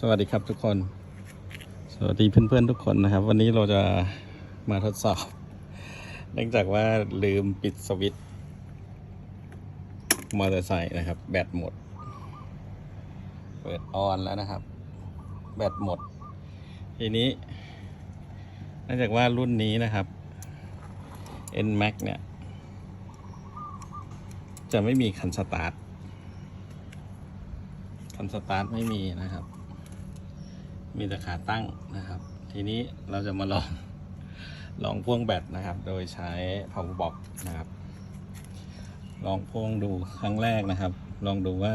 สวัสดีครับทุกคน สวัสดีเพื่อนๆทุกคนนะครับ วันนี้เราจะมาทดสอบ เนื่องจากว่าลืมปิดสวิตช์มอเตอร์ไซค์นะครับ แบตหมด เปิดออนแล้วนะครับ แบตหมด ทีนี้ เนื่องจากว่ารุ่นนี้นะครับ N Max เนี่ย จะไม่มีคันสตาร์ทคันสตาร์ทไม่มีนะครับ มีแต่ขาตั้งนะครับ ทีนี้เราจะมาลองลองพ่วงแบตนะครับ โดยใช้ power box นะครับ ลองพ่วงดูครั้งแรกนะครับ ลองดูว่า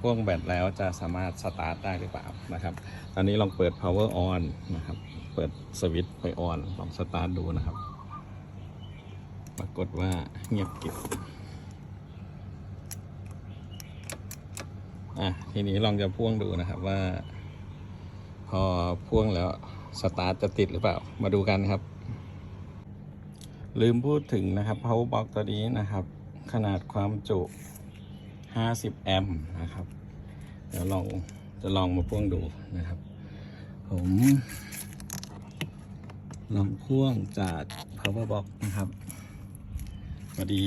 พ่วงแบตแล้วจะสามารถสตาร์ทได้หรือเปล่านะครับ ตอนนี้ลองเปิด power on นะครับ เปิดสวิตช์ไป on ลองสตาร์ทดูนะครับ ปรากฏว่าเงียบกริบอะทีนี้ลองจะพ่วงดูนะครับว่า พอพ่วงแล้วสตาร์ทจะติดหรือเปล่า มาดูกันครับ ลืมพูดถึงนะครับ power box ตัวนี้นะครับ ขนาดความจุ 50 แอมป์นะครับ เดี๋ยวลองจะลองมาพ่วงดูนะครับ ผม ลองพ่วงจาก power box นะครับพอดี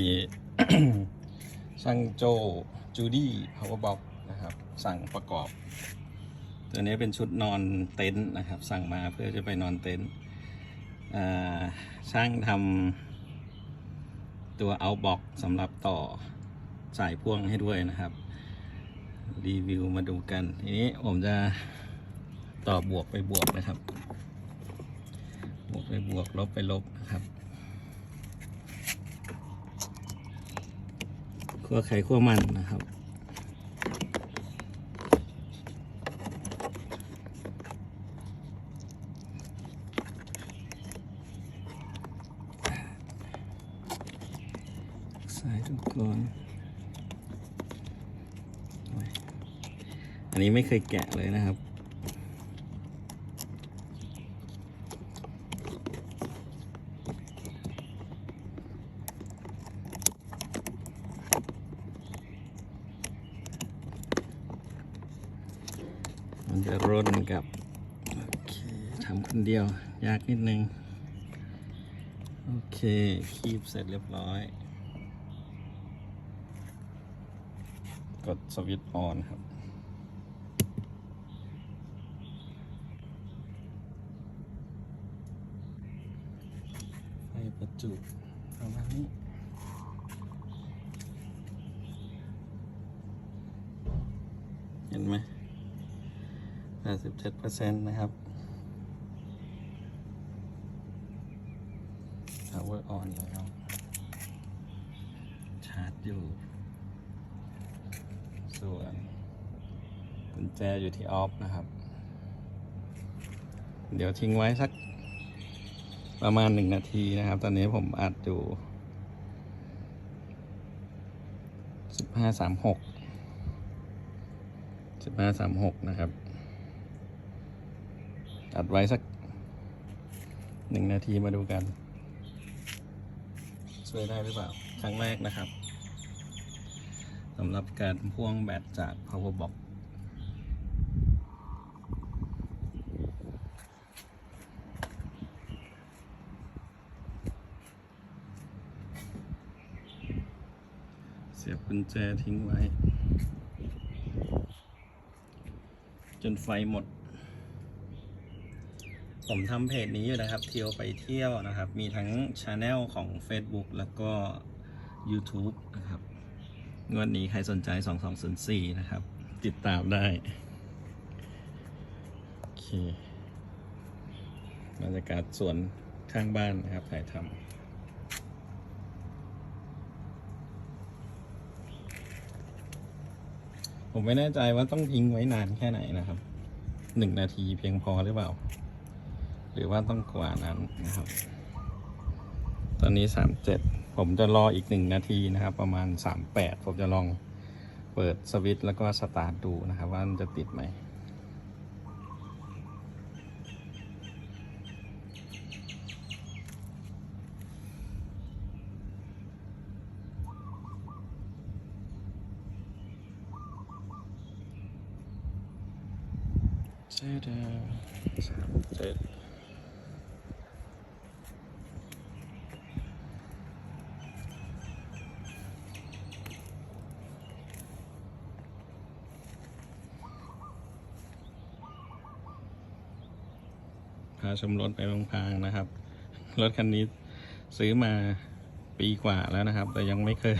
ช่างโจจูดี้ power box นะครับ สั่งประกอบ ตัวนี้เป็นชุดนอนเต็นท์นะครับ สั่งมาเพื่อจะไปนอนเต็นท์ช่างทำตัวเอาบ็อกสำหรับต่อสายพ่วงให้ด้วยนะครับ รีวิวมาดูกัน ทีนี้ผมจะต่อบวกไปบวกนะครับ บวกไปบวกลบไปลบนะครับขั้วไข่ขั้วมันนะครับายทุกคนอันนี้ไม่เคยแกะเลยนะครับ มันจะร่นกับทำคนเดียวยากนิดนึง โอเค คีบเสร็จเรียบร้อย กดสวิตช์ออนครับ ไฟประจุประมาณนี้เห็นไหม87%นะครับ power on แล้ว ชาร์จอยู่ ส่วนกุญแจอยู่ที่ออฟนะครับ เดี๋ยวทิ้งไว้สักประมาณหนึ่งนาทีนะครับ ตอนนี้ผมอัดอยู่สิบห้าสามหกสิบห้าสามหกนะครับ อัดไว้สักหนึ่งนาทีมาดูกัน ช่วยได้หรือเปล่า ครั้งแรกนะครับำหรับการพ่วงแบตจาก power box เสียบกุญแจทิ้งไว้ จนไฟหมด ผมทำเพจนี้อยู่นะครับ เที่ยวไปเที่ยวนะครับ มีทั้งช anel ของ Facebook แล้วก็ YouTube นะครับ งวดนี้ใครสนใจ 2204 นะครับ ติดตามได้ โอเคบรรยากาศสวนข้างบ้านนะครับถ่ายทำผมไม่แน่ใจว่าต้องทิ้งไว้นานแค่ไหนนะครับ หนึ่งนาทีเพียงพอหรือเปล่า หรือว่าต้องกว่านั้นนะครับ ตอนนี้สามเจ็ด ผมจะรออีกหนึ่งนาทีนะครับ ประมาณสามแปดผมจะลองเปิดสวิตช์แล้วก็สตาร์ทดูนะครับ ว่ามันจะติดไหมเดิมสามเจ็ดาชมรถไปพางๆนะครับ รถคันนี้ซื้อมาปีกว่าแล้วนะครับ แต่ยังไม่เคย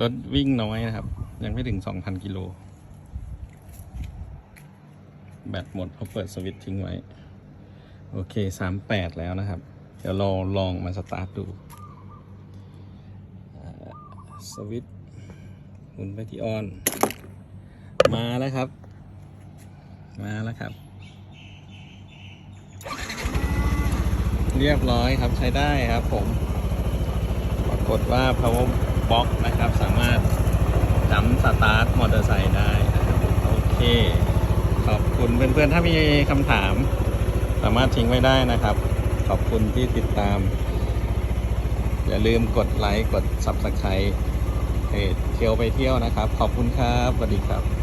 รถวิ่งน้อยนะครับ ยังไม่ถึง 2,000 กิโล แบตหมดเพราะเปิดสวิตช์ทิ้งไว้ โอเค 38 แล้วนะครับ เดี๋ยวเราลองมาสตาร์ทดูสวิตช์หมุนไปที่ออน มาแล้วครับ มาแล้วครับ เรียบร้อยครับใช้ได้ครับผม ปรากฏว่า power box นะครับ สามารถจำสตาร์ทมอเตอร์ไซค์ได้นะครับโอเค ขอบคุณเพื่อนๆ ถ้ามีคำถาม สามารถทิ้งไว้ได้นะครับ ขอบคุณที่ติดตาม อย่าลืมกดไลค์ กด Subscribe เพจเที่ยวไปเที่ยวนะครับ ขอบคุณครับสวัสดีครับ